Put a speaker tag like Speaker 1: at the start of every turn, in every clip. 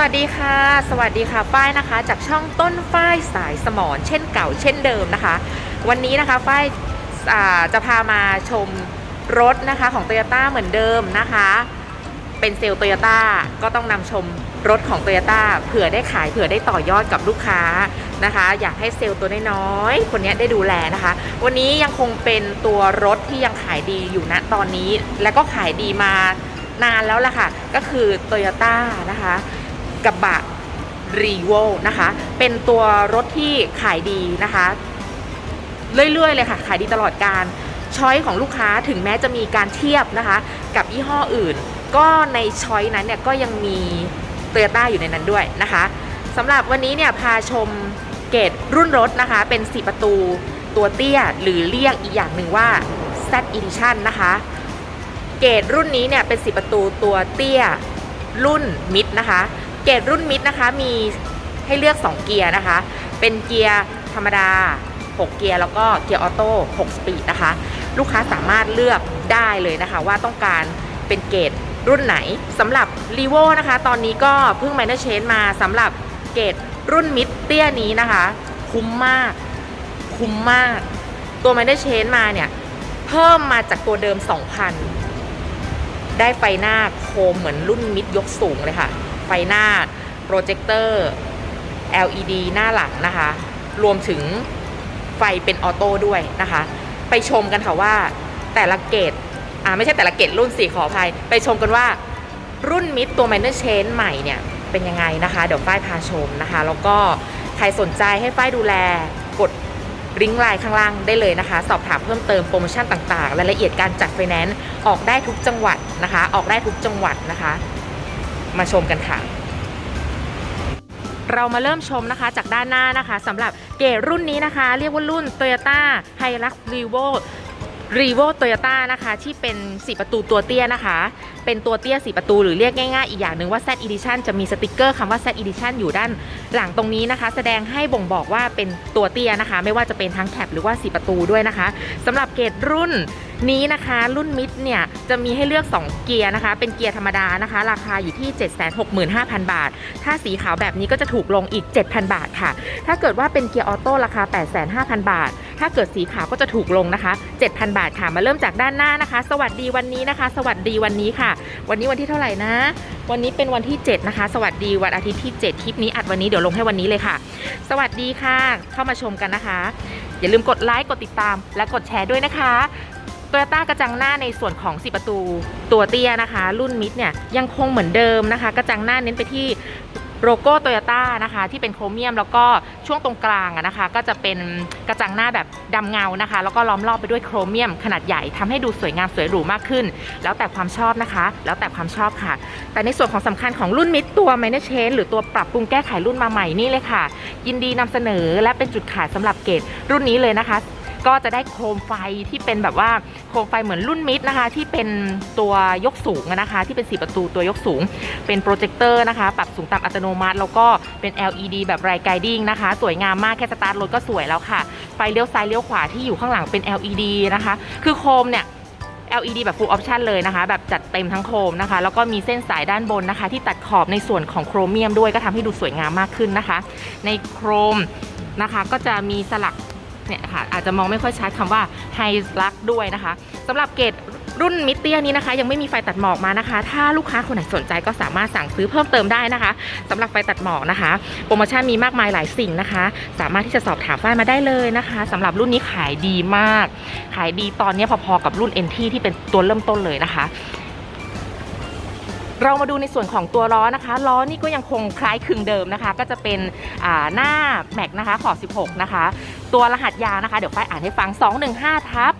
Speaker 1: วัสดีค่ะ สวัสดีค่ะฝ้ายนะคะ จากช่องต้นฝ้ายสายสมอนเช่นเก่าเช่นเดิมนะคะ วันนี้นะคะฝ้ายจะพามาชมรถนะคะของ t o y ยต้เหมือนเดิมนะคะ เป็นเซลล์โตโยต้าก็ต้องนำชมรถของ t o y ยต้เผื่อได้ขายเผื่อได้ต่อยอดกับลูกค้านะคะ อยากให้เซลล์ตัวน้อยๆคนนี้ได้ดูแลนะคะ วันนี้ยังคงเป็นตัวรถที่ยังขายดีอยู่ณตอนนี้ และก็ขายดีมานานแล้วล่ะค่ะ ก็คือ t o y ยต้นะคะ กระบะรีโวนะคะ เป็นตัวรถที่ขายดีนะคะ เรื่อยๆเลยค่ะ ขายดีตลอดการช้อยของลูกค้าถึงแม้จะมีการเทียบนะคะ กับยี่ห้ออื่น ก็ในช้อยนั้นเนี่ยก็ยังมีโตโยต้าอยู่ในนั้นด้วยนะคะสำหรับวันนี้เนี่ยพาชมเกรดรุ่นรถนะคะ เป็น 4 ประตูตัวเตี้ยหรือเรียกอีกอย่างหนึ่งว่า Z Edition นะคะ เกรดรุ่นนี้เนี่ยเป็น 4 ประตูตัวเตี้ยรุ่นมิดนะคะ เกรดรุ่นมิดนะคะมีให้เลือก 2 เกียร์นะคะ เป็นเกียร์ธรรมดา 6 เกียร์แล้วก็เกียร์ออโต้6สปีดนะคะ ลูกค้าสามารถเลือกได้เลยนะคะ ว่าต้องการเป็นเกรดรุ่นไหนสำหรับ r ีโวนะคะ ตอนนี้ก็เพิ่ง Minor Change มาสำหรับเกรดรุ่นมิดเตี้ยนี้นะคะ คุ้มมาก คุ้มมาก ตัว Minor Change มาเนี่ย เพิ่มมาจากตัวเดิม 2,000 ได้ไฟหน้าโคมเหมือนรุ่นมิดยกสูงเลยค่ะ ฟหน้า โปรเจคเตอร์ LED หน้าหลังนะคะ รวมถึงไฟเป็นออโต้ด้วยนะคะ ไปชมกันค่ะว่าแต่ละเกตอ่าไม่ใช่แต่ละเกตรุ่นสี่ขออภัย ไปชมกันว่ารุ่นมิดตัว Minor Change ใหม่เนี่ย เป็นยังไงนะคะ เดี๋ยวฝ้ายพาชมนะคะ แล้วก็ใครสนใจให้ฝ้ายดูแลกดลิงไลน์ข้างล่างได้เลยนะคะ สอบถามเพิ่มเติมโปรโมชั่นต่างๆรายละเอียดการจัดไฟแนนซ์ออกได้ทุกจังหวัดนะคะ ออกได้ทุกจังหวัดนะคะ มาชมกันค่ะ เรามาเริ่มชมนะคะจากด้านหน้านะคะสำหรับเกรดรุ่นนี้นะคะ เรียกว่ารุ่น Toyota Hilux Revo Revo Toyota นะคะ ที่เป็น 4 ประตูตัวเตี้ยนะคะเป็นตัวเตี้ย4ประตูหรือเรียกง่ายๆ อีกอย่างหนึ่งว่า Z Edition จะมีสติกเกอร์คำว่า Z Edition อยู่ด้านหลังตรงนี้นะคะ แสดงให้บ่งบอกว่าเป็นตัวเตี้ยนะคะ ไม่ว่าจะเป็นทั้งแคปหรือว่า4ประตูด้วยนะคะสำหรับเกรดรุ่นนี้นะคะรุ่นมิดเนี่ยจะมีให้เลือก 2 เกียร์นะคะ เป็นเกียร์ธรรมดานะคะ ราคาอยู่ที่ 765,000 บาท ถ้าสีขาวแบบนี้ก็จะถูกลงอีก 7,000 บาทค่ะ ถ้าเกิดว่าเป็นเกียร์ออโต้ราคา 85,000 บาท ถ้าเกิดสีขาวก็จะถูกลงนะคะ 7,000 บาทค่ะมาเริ่มจากด้านหน้านะคะ สวัสดีวันนี้นะคะ สวัสดีวันนี้ค่ะวันนี้วันที่เท่าไหร่นะ วันนี้เป็นวันที่ 7 นะคะ สวัสดีวันอาทิตย์ที่ 7 คลิปนี้อัดวันนี้เดี๋ยวลงให้วันนี้เลยค่ะ สวัสดีค่ะ เข้ามาชมกันนะคะ อย่าลืมกดไลค์กดติดตาม และกดแชร์ด้วยนะคะโตโยต้ากระจังหน้าในส่วนของ4ประตูตัวเตี้ยนะคะ รุ่นมิดเนี่ยยังคงเหมือนเดิมนะคะ กระจังหน้าเน้นไปที่ โลโก้โตโยต้านะคะที่เป็นโครเมียม แล้วก็ช่วงตรงกลางนะคะ ก็จะเป็นกระจังหน้าแบบดำเงานะคะ แล้วก็ล้อมรอบไปด้วยโครเมียม ขนาดใหญ่ทำให้ดูสวยงามสวยหรูมากขึ้น แล้วแต่ความชอบนะคะ แล้วแต่ความชอบค่ะ แต่ในส่วนของสำคัญของรุ่นมิดตัว Minor Change หรือตัวปรับปรุงแก้ไขรุ่นมาใหม่นี่เลยค่ะ ยินดีนำเสนอและเป็นจุดขายสำหรับเกรดรุ่นนี้เลยนะคะ ก็จะได้โคมไฟที่เป็นแบบว่าโคมไฟเหมือนรุ่นมิดนะคะ ที่เป็นตัวยกสูงนะคะ ที่เป็น4ประตูตัวยกสูง เป็นโปรเจคเตอร์นะคะ ปรับสูงต่ำอัตโนมัติ แล้วก็เป็น LED แบบไรไกดิ้งนะคะ สวยงามมากแค่สตาร์ทรถก็สวยแล้วค่ะไฟเลี้ยวซ้ายเลี้ยวขวาที่อยู่ข้างหลังเป็น LED นะคะ คือโคมเนี่ย LED แบบ full option เลยนะคะ แบบจัดเต็มทั้งโคมนะคะ แล้วก็มีเส้นสายด้านบนนะคะ ที่ตัดขอบในส่วนของโครเมียมด้วยก็ทำให้ดูสวยงามมากขึ้นนะคะ ในโครมนะคะก็จะมีสลัก เนี่ยค่ะอาจจะมองไม่ค่อยชัดคำว่าไฮลักด้วยนะคะสำหรับเกรดรุ่นมิเตียนี้นะคะ ยังไม่มีไฟตัดหมอกมานะคะ ถ้าลูกค้าคนไหนสนใจก็สามารถสั่งซื้อเพิ่มเติมได้นะคะสำหรับไฟตัดหมอกนะคะ โปรโมชั่นมีมากมายหลายสิ่งนะคะ สามารถที่จะสอบถามฝ้ายมาได้เลยนะคะสำหรับรุ่นนี้ขายดีมาก ขายดีตอนนี้พอๆกับรุ่น NT ที่เป็นตัวเริ่มต้นเลยนะคะ เรามาดูในส่วนของตัวล้อนะคะ ล้อนี่ก็ยังคงคล้ายคลึงเดิมนะคะ ก็จะเป็นหน้าแม็กนะคะขอบ 16 นะคะ ตัวรหัสยางนะคะ เดี๋ยวฝ้ายอ่านให้ฟัง 215ทับ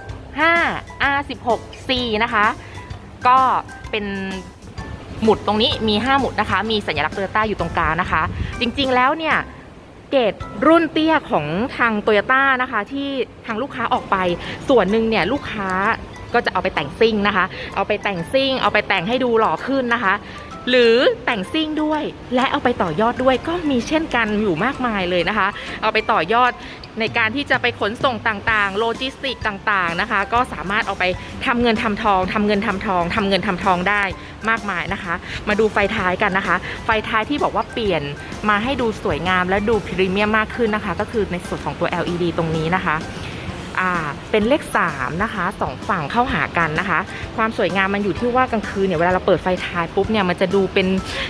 Speaker 1: 65 R16 C นะคะ ก็เป็นหมุดตรงนี้มี 5 หมุดนะคะ มีสัญลักษณ์โตโยต้าอยู่ตรงกลางนะคะ จริงๆแล้วเนี่ยเกรดรุ่นเตี้ยของทางโตโยต้านะคะ ที่ทางลูกค้าออกไปส่วนหนึ่งเนี่ยลูกค้า ก็จะเอาไปแต่งซิ่งนะคะ เอาไปแต่งซิ่ง เอาไปแต่งให้ดูหล่อขึ้นนะคะ หรือแต่งซิ่งด้วยและเอาไปต่อยอดด้วยก็มีเช่นกันอยู่มากมายเลยนะคะ เอาไปต่อยอดในการที่จะไปขนส่งต่างๆ โลจิสติกต่างๆนะคะ ก็สามารถเอาไปทำเงินทำทองทำเงินทำทองทำเงินทำทองได้มากมายนะคะ มาดูไฟท้ายกันนะคะ ไฟท้ายที่บอกว่าเปลี่ยนมาให้ดูสวยงามและดูพรีเมียมมากขึ้นนะคะ ก็คือในส่วนของตัว LED ตรงนี้นะคะ เป็นเลข3นะคะสองฝั่งเข้าหากันนะคะ ความสวยงามมันอยู่ที่ว่ากลางคืนเนี่ยเวลาเราเปิดไฟท้ายปุ๊บเนี่ยมันจะดูเป็น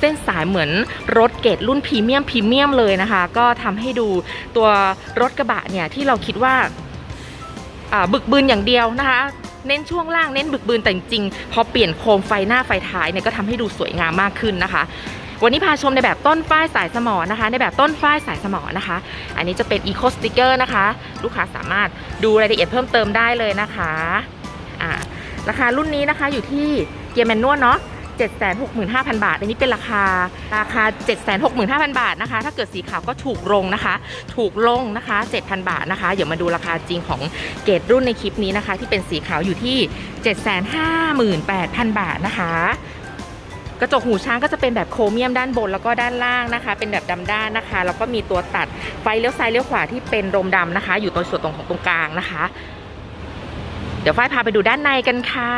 Speaker 1: เส้นสายเหมือนรถเกรดรุ่นพรีเมียมพรีเมียมเลยนะคะ ก็ทำให้ดูตัวรถกระบะเนี่ยที่เราคิดว่าบึกบืนอย่างเดียวนะคะเน้นช่วงล่างเน้นบึกบืนแต่จริงพอเปลี่ยนโคมไฟหน้าไฟท้ายเนี่ยก็ทำให้ดูสวยงามมากขึ้นนะคะ วันนี้พาชมในแบบต้นฝ้ายสายสมอนะคะ ในแบบต้นฝ้ายสายสมอนะคะ อันนี้จะเป็น Eco Sticker นะคะ ลูกค้าสามารถดูรายละเอียดเพิ่มเติมได้เลยนะคะอ่าราคารุ่นนี้นะคะอยู่ที่เกียร์แมนนวลเนาะ765,000 บาท อันนี้เป็นราคาราคา 765,000 บาทนะคะ ถ้าเกิดสีขาวก็ถูกลงนะคะ ถูกลงนะคะ 7,000 บาทนะคะ เดี๋ยวมาดูราคาจริงของเกรดรุ่นในคลิปนี้นะคะ ที่เป็นสีขาวอยู่ที่ 758,000 บาทนะคะ กระจกหูช้างก็จะเป็นแบบโครเมียมด้านบนแล้วก็ด้านล่างนะคะ เป็นแบบดำด้านนะคะ แล้วก็มีตัวตัดไฟเลี้ยวซ้ายเลี้ยวขวาที่เป็นโรมดำนะคะ อยู่ตรงส่วนตรงของตรงกลางนะคะ เดี๋ยวฝ้ายพาไปดูด้านในกันค่ะ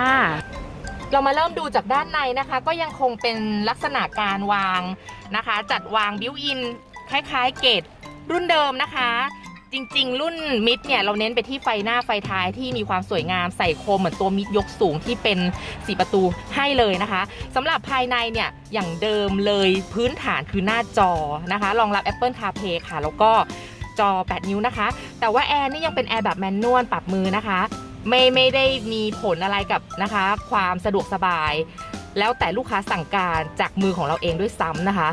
Speaker 1: เรามาเริ่มดูจากด้านในนะคะ ก็ยังคงเป็นลักษณะการวางนะคะ จัดวางบิวอินคล้ายๆเกตรุ่นเดิมนะคะ จริง ๆ รุ่นมิดเนี่ยเราเน้นไปที่ไฟหน้าไฟท้ายที่มีความสวยงามใส่โคมเหมือนตัวมิดยกสูงที่เป็นสีประตูให้เลยนะคะสำหรับภายในเนี่ยอย่างเดิมเลยพื้นฐานคือหน้าจอนะคะ รองรับ Apple CarPlay ค่ะ แล้วก็จอ 8 นิ้วนะคะ แต่ว่าแอร์นี่ยังเป็นแอร์แบบแมนนวลปรับมือนะคะ ไม่ไม่ได้มีผลอะไรกับนะคะ ความสะดวกสบาย แล้วแต่ลูกค้าสั่งการจากมือของเราเองด้วยซ้ำนะคะ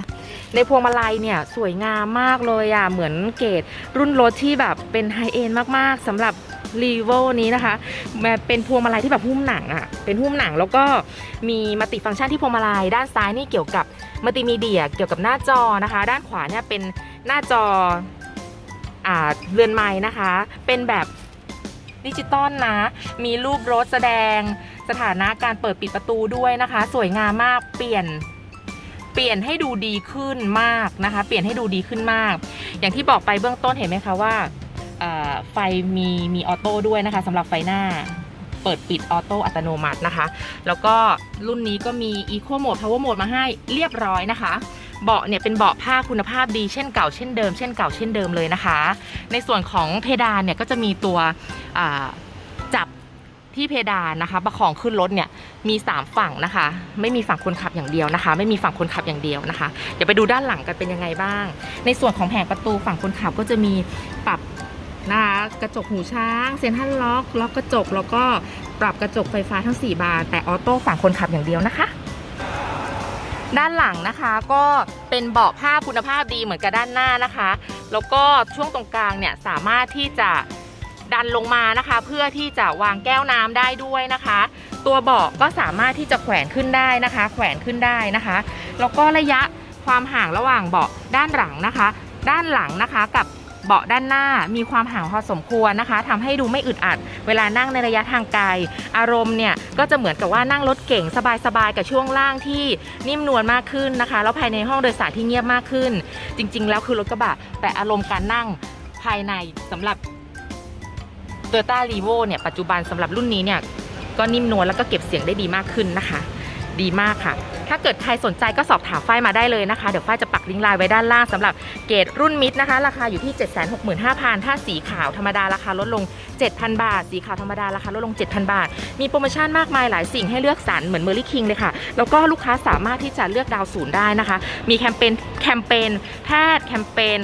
Speaker 1: ในพวงมาลัยเนี่ยสวยงามมากเลยอะเหมือนเกรดรุ่นรถที่แบบเป็นไฮเอ็นมากๆสำหรับรีโวนี้นะคะเป็นพวงมาลัยที่แบบหุ้มหนังอะ เป็นหุ้มหนังแล้วก็มีมัลติฟังก์ชันที่พวงมาลัยด้านซ้ายนี่เกี่ยวกับมัลติมีเดียเกี่ยวกับหน้าจอนะคะ ด้านขวาเนี่ยเป็นหน้าจออ่าเรือนไม้นะคะ เป็นแบบ ดิจิตอลนะ มีรูปรถแสดงสถานะการเปิดปิดประตูด้วยนะคะ สวยงามมากเปลี่ยนเปลี่ยนให้ดูดีขึ้นมากนะคะ เปลี่ยนให้ดูดีขึ้นมาก อย่างที่บอกไปเบื้องต้นเห็นไหมคะว่าไฟมีมีออโต้ด้วยนะคะสำหรับไฟหน้าเปิดปิดออโต้อัตโนมัตินะคะ แล้วก็รุ่นนี้ก็มี Eco Mode Power Mode มาให้เรียบร้อยนะคะ เบาะเนี่ยเป็นเบาะผ้าคุณภาพดีเช่นเก่าเช่นเดิมเช่นเก่าเช่นเดิมเลยนะคะ ในส่วนของเพดานเนี่ยก็จะมีตัวจับที่เพดานนะคะ ประคองขึ้นรถเนี่ยมี 3 ฝั่งนะคะ ไม่มีฝั่งคนขับอย่างเดียวนะคะ ไม่มีฝั่งคนขับอย่างเดียวนะคะ เดี๋ยวไปดูด้านหลังกันเป็นยังไงบ้าง ในส่วนของแผงประตูฝั่งคนขับก็จะมีปรับนะคะกระจกหูช้างเซ็นทรัลล็อกล็อกกระจกแล้วก็ปรับกระจกไฟฟ้าทั้ง 4 บานแต่ออโต้ฝั่งคนขับอย่างเดียวนะคะ ด้านหลังนะคะ ก็เป็นเบาะผ้าคุณภาพดีเหมือนกับด้านหน้านะคะ แล้วก็ช่วงตรงกลางเนี่ยสามารถที่จะดันลงมานะคะ เพื่อที่จะวางแก้วน้ำได้ด้วยนะคะ ตัวเบาะก็สามารถที่จะแขวนขึ้นได้นะคะ แขวนขึ้นได้นะคะ แล้วก็ระยะความห่างระหว่างเบาะด้านหลังนะคะ ด้านหลังนะคะกับ เบาะด้านหน้ามีความห่างพอสมควรนะคะทำให้ดูไม่อึดอัด เวลานั่งในระยะทางไกล อารมณ์เนี่ยก็จะเหมือนกับว่านั่งรถเก่งสบายๆกับช่วงล่างที่นิ่มนวลมากขึ้นนะคะ แล้วภายในห้องโดยสารที่เงียบมากขึ้น จริง ๆ แล้วคือรถกระบะแต่อารมณ์การนั่งภายในสำหรับ t o y o t a r e v o เนี่ยปัจจุบันสำหรับรุ่นนี้เนี่ยก็นิ่มนวลแล้วก็เก็บเสียงได้ดีมากขึ้นนะคะ ดีมากค่ะ ถ้าเกิดใครสนใจก็สอบถามฝ้ายมาได้เลยนะคะ เดี๋ยวฝ้ายจะปักลิงก์ไลน์ไว้ด้านล่างสำหรับเกรดรุ่นมิดนะคะ ราคาอยู่ที่ 765,000ถ้าสีขาวธรรมดาราคาลดลง 7,000 บาท สีขาวธรรมดาราคาลดลง 7,000 บาท มีโปรโมชั่นมากมายหลายสิ่งให้เลือกสรรเหมือนเมอร์ลี่คิงเลยค่ะ แล้วก็ลูกค้าสามารถที่จะเลือกดาวศูนย์ได้นะคะ มีแคมเปญแคมเปญแพทย์แคมเปญ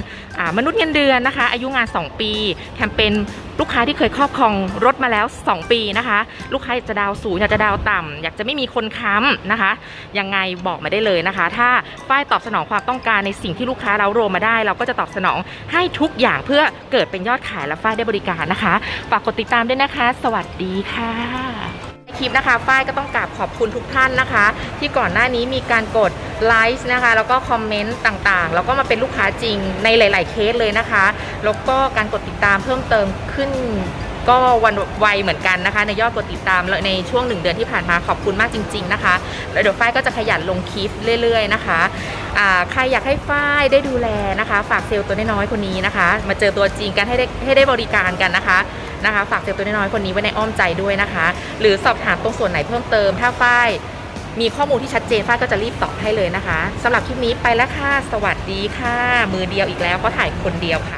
Speaker 1: มนุษย์เงินเดือนนะคะ อายุงาน 2 ปี แคมเปญลูกค้าที่เคยครอบครองรถมาแล้ว 2 ปีนะคะ ลูกค้าอยากจะดาวสูงอยากจะดาวต่ำอยากจะไม่มีคนค้ำนะคะยังไงบอกมาได้เลยนะคะ ถ้าฝ้ายตอบสนองความต้องการในสิ่งที่ลูกค้าเราโรมมาได้ เราก็จะตอบสนองให้ทุกอย่างเพื่อเกิดเป็นยอดขายและฝ้ายได้บริการนะคะ ฝากกดติดตามด้วยนะคะ สวัสดีค่ะในคลิปนะคะฝ้ายก็ต้องกราบขอบคุณทุกท่านนะคะ ที่ก่อนหน้านี้มีการกดไลค์นะคะ แล้วก็คอมเมนต์ต่างๆ แล้วก็มาเป็นลูกค้าจริงในหลาย ๆ เคสเลยนะคะ แล้วก็การกดติดตามเพิ่มเติมขึ้น ก็วันไวเหมือนกันนะคะ ในยอดกดติดตามในช่วงหนึ่งเดือนที่ผ่านมาขอบคุณมากจริง ๆ นะคะ แล้วเดี๋ยวฝ้ายก็จะขยันลงคลิปเรื่อย ๆ นะคะใครอยากให้ฝ้ายได้ดูแลนะคะ ฝากเซลล์ตัวน้อยๆคนนี้นะคะ มาเจอตัวจริงกันให้ได้ให้ได้บริการกันนะคะนะคะ ฝากเซลล์ตัวน้อยๆคนนี้ไว้ในอ้อมใจด้วยนะคะ หรือสอบถามตรงส่วนไหนเพิ่มเติม ถ้าฝ้ายมีข้อมูลที่ชัดเจนฝ้ายก็จะรีบตอบให้เลยนะคะสำหรับคลิปนี้ไปแล้วค่ะสวัสดีค่ะ มือเดียวอีกแล้วก็ถ่ายคนเดียวค่ะ